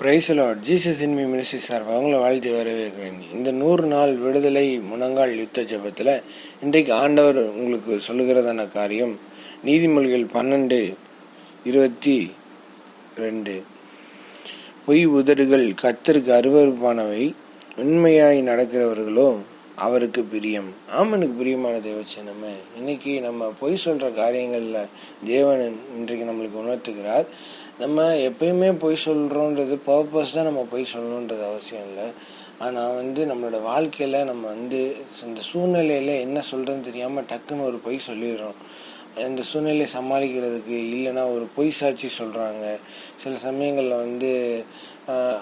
பிரைசலாட் Jesus in me ministry சார்பாக அவங்கள வாழ்த்தி வரவேற்கிறேன். இந்த நூறு நாள் விடுதலை முனங்கால் யுத்த ஜபத்தில் இன்றைக்கு ஆண்டவர் உங்களுக்கு சொல்லுகிறதான காரியம் நீதிமொழிகள் பன்னெண்டு இருபத்தி ரெண்டு. பொய் உதடுகள் கத்தருக்கு அருவறுப்பானவை உண்மையாய் நடக்கிறவர்களோ அவருக்கு பிரியம். ஆமனுக்கு பிரியமான தேவச்சனமே இன்னைக்கு நம்ம பொய் சொல்கிற காரியங்களில் தேவன் இன்றைக்கு நம்மளுக்கு உணர்த்துகிறார். நம்ம எப்பயுமே பொய் சொல்கிறோன்றது பர்பஸ் தான் நம்ம பொய் சொல்லணுன்றது அவசியம் இல்லை. ஆனால் வந்து நம்மளோட வாழ்க்கையில் நம்ம வந்து இந்த சூழ்நிலையில் என்ன சொல்கிறதுன்னு தெரியாமல் டக்குன்னு ஒரு பொய் சொல்லிடுறோம். அந்த சூழ்நிலையை சமாளிக்கிறதுக்கு இல்லைன்னா ஒரு பொய் சாட்சி சொல்கிறாங்க சில சமயங்களில் வந்து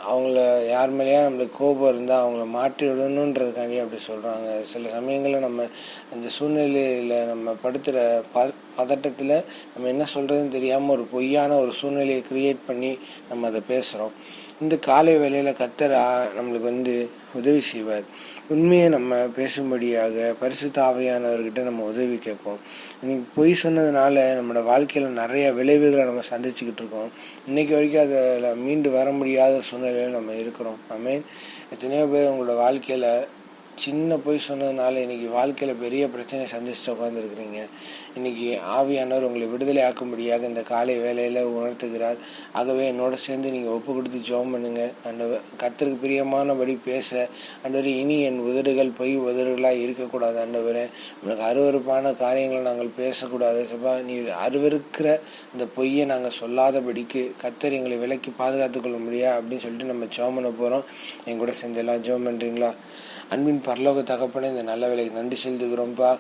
அவங்கள யார் மேலேயா நம்மளுக்கு கோபம் இருந்தால் அவங்கள மாற்றி விடணுன்றதுக்காண்டி அப்படி சொல்கிறாங்க சில சமயங்களில் நம்ம அந்த சூழ்நிலையில் நம்ம படுத்துகிற ப பதட்டத்தில் நம்ம என்ன சொல்கிறதுன்னு தெரியாமல் ஒரு பொய்யான ஒரு சூழ்நிலையை க்ரியேட் பண்ணி நம்ம அதை பேசுகிறோம் இந்த காலை வேலையில் கத்தர் நம்மளுக்கு வந்து உதவி செய்வார். உண்மையை நம்ம பேசும்படியாக பரிசு தாவையானவர்கிட்ட நம்ம உதவி கேட்போம். இன்னைக்கு பொய் சொன்னதுனால நம்மளோட வாழ்க்கையில் நிறைய விளைவுகளை நம்ம சந்திச்சுக்கிட்டு இருக்கோம். இன்னைக்கு வரைக்கும் அதில் மீண்டு வர முடியாத சூழ்நிலையில் நம்ம இருக்கிறோம். ஐ மீன் எத்தனையோ பேர் உங்களோட வாழ்க்கையில் சின்ன பொய் சொன்னதுனால இன்றைக்கி வாழ்க்கையில் பெரிய பிரச்சனை சந்திச்சுட்டு உட்காந்துருக்குறீங்க இன்னைக்கு ஆவியானவர் உங்களை விடுதலை ஆக்கும்படியாக இந்த காலை வேலையில் உணர்த்துகிறார். ஆகவே என்னோட சேர்ந்து நீங்கள் ஒப்பு கொடுத்து ஜோம் பண்ணுங்க. அந்த கத்தருக்கு பிரியமானபடி பேச. அண்டவர் இனி என் உதடுகள் பொய் உதடுகளாக இருக்கக்கூடாது அண்டவர் உனக்கு அருவறுப்பான காரியங்களை நாங்கள் பேசக்கூடாது. சபா நீ அருவருக்கிற இந்த பொய்யை நாங்கள் சொல்லாதபடிக்கு கத்தர் எங்களை விலக்கி பாதுகாத்துக்கொள்ள முடியா அப்படின்னு சொல்லிட்டு நம்ம ஜோம் பண்ண போகிறோம் என் கூட சேர்ந்து எல்லாம் ஜோம் பண்ணுறீங்களா அன்பின் பரலோக தகப்பனே இந்த நல்ல வேலைக்கு நன்றி செலுத்துகிறோம்ப்பா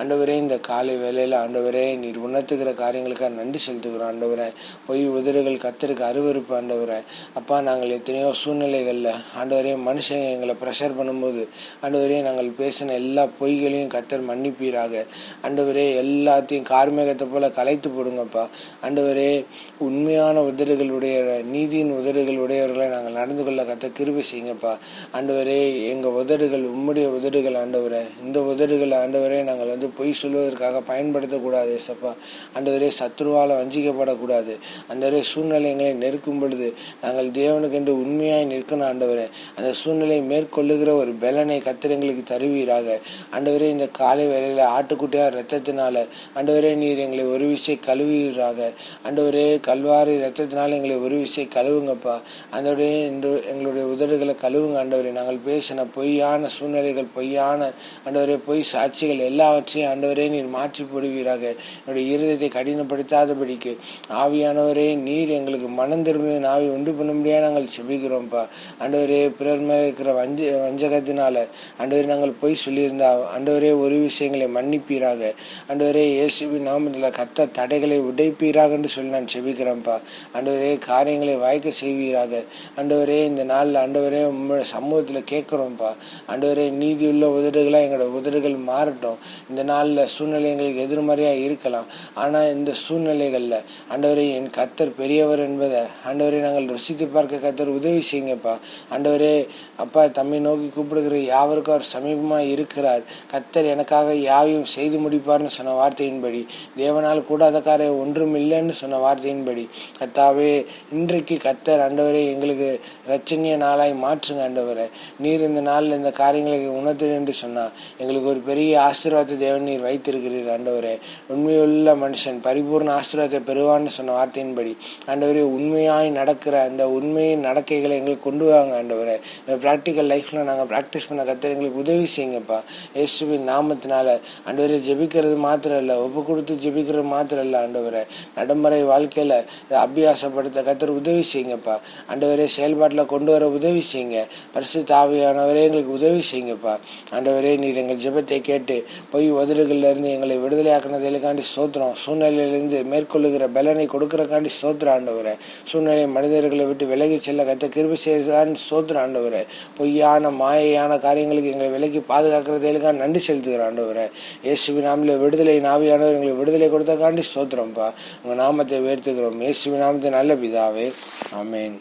ஆண்டவரே இந்த காலை வேலையில் ஆண்டவரே நீர் உணர்த்துகிற காரியங்களுக்காக நன்றி செலுத்துகிறோம் ஆண்டவரே. பொய் உதறுகள் கத்தருக்கு அருவறுப்பு ஆண்டவரே. அப்பா நாங்கள் எத்தனையோ சூழ்நிலைகளில் ஆண்டவரே மனுஷங்க எங்களை ப்ரெஷர் பண்ணும்போது ஆண்டவரே நாங்கள் பேசின எல்லா பொய்களையும் கத்தர் மன்னிப்பீராக. ஆண்டவரே எல்லாத்தையும் கார்மேகத்தை போல கலைத்து போடுங்கப்பா. ஆண்டவரே உண்மையான உதடுகளுடைய நீதியின் உதடுகள் உடையவர்களை நாங்கள் நடந்து கொள்ள கத்த கிருபி செய்யுங்கப்பா. ஆண்டவரே எங்கள் உதடுகள் உதடுகள் உம்முடைய உதடுகள் ஆண்டவரே. இந்த உதடுகள் ஆண்டவரே நாங்கள் வந்து பொய் சொல்வதற்காக பயன்படுத்தக்கூடாது ஏசப்பா. ஆண்டவரே சத்ருவால் வஞ்சிக்கப்படக்கூடாது. அந்த சூழ்நிலை எங்களை நெருக்கும் பொழுது நாங்கள் தேவனுக்கென்று உண்மையாய் நிற்கணும் ஆண்டவரே. அந்த சூழ்நிலை மேற்கொள்ளுகிற ஒரு பலனை கத்திரங்களுக்கு தருவீராக. ஆண்டவரே இந்த காலை வேலையில் ஆட்டுக்குட்டியார் ரத்தத்தினால ஆண்டவரே நீர் எங்களை ஒரு விசை கழுவீராக ஆண்டவரே கல்வாரி ரத்தத்தினால் எங்களை ஒரு விசை கழுவுங்கப்பா. ஆண்டவரே எங்களுடைய உதடுகளை கழுவுங்க ஆண்டவரே. நாங்கள் பேசின பொய்யான சூழ்நிலை சூழ்நிலைகள் பொய்யான ஆண்டவரே பொய் சாட்சிகள் எல்லாவற்றையும் ஆண்டவரே நீர் மாற்றி போடுவீராக. என்னுடைய இருதயத்தை கடினப்படுத்தாதபடிக்கு ஆவியானவரே நீர் எங்களுக்கு மனம் திரும்பின ஆவி உண்டு பண்ண முடியாது நாங்கள் செபிக்கிறோம்ப்பா. ஆண்டவரே பிறர் மேலே இருக்கிற வஞ்ச வஞ்சகத்தினால ஆண்டவரே நாங்கள் பொய் சொல்லியிருந்தா ஆண்டவரே ஒரு விஷயங்களை மன்னிப்பீராக. ஆண்டவரே இயேசுவி நாமத்தில் கத்த தடைகளை உடைப்பீராக என்று சொல்லி நான் செபிக்கிறேன்ப்பா. ஆண்டவரே காரியங்களை வாய்க்க செய்வீராக. ஆண்டவரே இந்த நாளில் ஆண்டவரே உங்களோட சமூகத்தில் கேட்குறோம்ப்பா. ஆண்டவரே நீதியுள்ள உதடுகளாக எங்களோட உதடுகள் மாறட்டும். இந்த நாளில் சூழ்நிலை எங்களுக்கு எதிர்மறையாக இருக்கலாம். ஆனால் இந்த சூழ்நிலைகளில் ஆண்டவரே என் கத்தர் பெரியவர் என்பதை ஆண்டவரே நாங்கள் ருசித்து பார்க்க கத்தர் உதவி செய்யுங்கப்பா. ஆண்டவரே அப்பா தம்மை நோக்கி கூப்பிடுகிற யாவருக்கும் அவர் சமீபமாக இருக்கிறார். கத்தர் எனக்காக யாவையும் செய்து முடிப்பார்னு சொன்ன வார்த்தையின்படி தேவனால் கூடாத ஒன்றும் இல்லைன்னு சொன்ன வார்த்தையின்படி கத்தாவே இன்றைக்கு கத்தர் ஆண்டவரே எங்களுக்கு ரச்சனிய நாளாய் மாற்றுங்க ஆண்டவரை. நீர் இந்த நாளில் இந்த காரியங்களை உணர்த்து என்று சொன்னார். எங்களுக்கு ஒரு பெரிய ஆசீர்வாதத்தை தேவன் நீர் வைத்திருக்கிறீர் ஆண்டவரே. உண்மையுள்ள மனுஷன் பரிபூர்ண ஆசீர்வாதத்தை பெறுவான்னு சொன்ன வார்த்தையின்படி. ஆண்டவரே உண்மையாய் நடக்கிற அந்த உண்மையின் நடக்கைகளை எங்களுக்கு கொண்டு வாங்க ஆண்டவரே. ப்ராக்டிக்கல் லைஃப்பில் நாங்கள் ப்ராக்டிஸ் பண்ண கற்று எங்களுக்கு உதவி செய்யுங்கப்பா. இயேசுவின் நாமத்தினால ஆண்டவரே ஜெபிக்கிறது மாத்திரம் இல்லை ஒப்பு கொடுத்து ஜெபிக்கிறது மாத்திரம் இல்லை ஆண்டவரே. நடைமுறை வாழ்க்கையில் அபியாசப்படுத்த கத்தர் உதவி செய்யுங்கப்பா. ஆண்டவரே செயல்பாட்டில் கொண்டு வர உதவி செய்யுங்க. பரிசு தாவியானவரே எங்களுக்கு உதவி செய்யுங்கப்பா. ஆண்டவரே நீர் எங்கள் ஜெபத்தை கேட்டு பொய் உதடுகளிலிருந்து எங்களை விடுதலை ஆக்கினதுக்காண்டி சோத்திரம் சூழ்நிலையிலிருந்து மேற்கொள்ளுகிற பலனை கொடுக்கறக்காண்டி சோத்திர ஆண்டவரே. சூழ்நிலை மனிதர்களை விட்டு விலகி செல்ல கத்த கிருபி செய்தான் சோத்திர ஆண்டவரே. பொய்யான மாயையான காரியங்களுக்கு எங்களை விலக்கி பாதுகாக்கிறதுக்காக நன்றி செலுத்துகிற ஆண்டவரே. இயேசுவி நாமில் விடுதலை நாவியானவர் எங்களுக்கு விடுதலை கொடுத்தக்காண்டி சோத்திரம்ப்பா உங்கள் நாமத்தை உயர்த்துகிறோம். இயேசுவி நாமத்தை நல்ல பிதாவே. ஆமேன்.